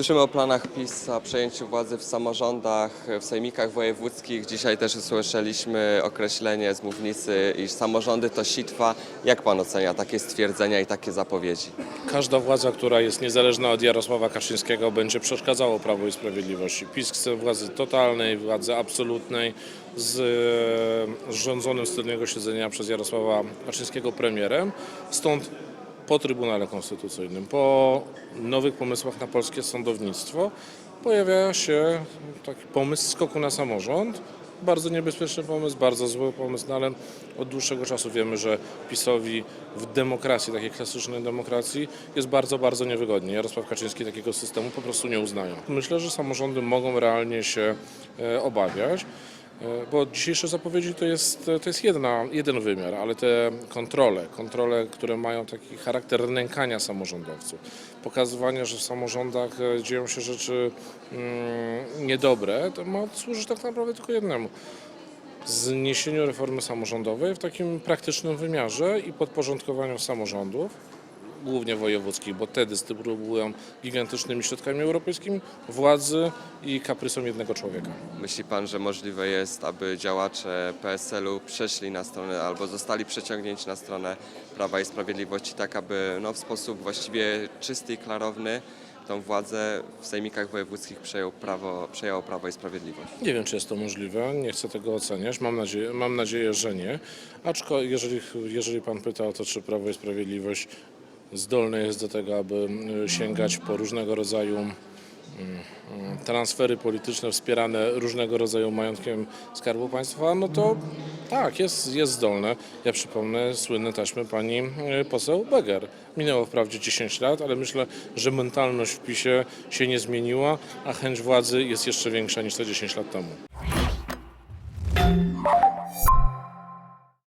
Słyszymy o planach PiS o przejęciu władzy w samorządach, w sejmikach wojewódzkich. Dzisiaj też usłyszeliśmy określenie z mównicy, iż samorządy to sitwa. Jak pan ocenia takie stwierdzenia i takie zapowiedzi? Każda władza, która jest niezależna od Jarosława Kaczyńskiego, będzie przeszkadzało Prawo i Sprawiedliwości. PiS chce władzy totalnej, władzy absolutnej, z e, rządzonym z tylnego siedzenia przez Jarosława Kaczyńskiego premierem. Stąd po Trybunale Konstytucyjnym, po nowych pomysłach na polskie sądownictwo pojawia się taki pomysł skoku na samorząd. Bardzo niebezpieczny pomysł, bardzo zły pomysł, no ale od dłuższego czasu wiemy, że PiSowi w demokracji, takiej klasycznej demokracji, jest bardzo, bardzo niewygodnie. Jarosław Kaczyński takiego systemu po prostu nie uznaje. Myślę, że samorządy mogą realnie się e, obawiać. E, Bo dzisiejsze zapowiedzi to jest, to jest jedna, jeden wymiar, ale te kontrole, kontrole, które mają taki charakter nękania samorządowców, pokazywania, że w samorządach e, dzieją się rzeczy mm, niedobre, to ma służyć tak naprawdę tylko jednemu. Zniesieniu reformy samorządowej w takim praktycznym wymiarze i podporządkowaniu samorządów, głównie wojewódzkich, bo te dystrybuują gigantycznymi środkami europejskimi władzy i kaprysom jednego człowieka. Myśli pan, że możliwe jest, aby działacze PSL-u przeszli na stronę albo zostali przeciągnięci na stronę Prawa i Sprawiedliwości, tak aby no, w sposób właściwie czysty i klarowny tą władzę w sejmikach wojewódzkich przejął prawo, przejęło Prawo i Sprawiedliwość? Nie wiem, czy jest to możliwe, nie chcę tego oceniać. Mam nadzieję, mam nadzieję że nie. Aczkolwiek, jeżeli, jeżeli pan pyta o to, czy Prawo i Sprawiedliwość zdolne jest do tego, aby y, sięgać po różnego rodzaju mm, mm, transfery polityczne wspierane różnego rodzaju majątkiem Skarbu Państwa, no to tak, jest, jest zdolne. Ja przypomnę słynne taśmy pani y, poseł Beger. Minęło wprawdzie 10 lat, ale myślę, że mentalność w PiSie się nie zmieniła, a chęć władzy jest jeszcze większa niż te 10 lat temu.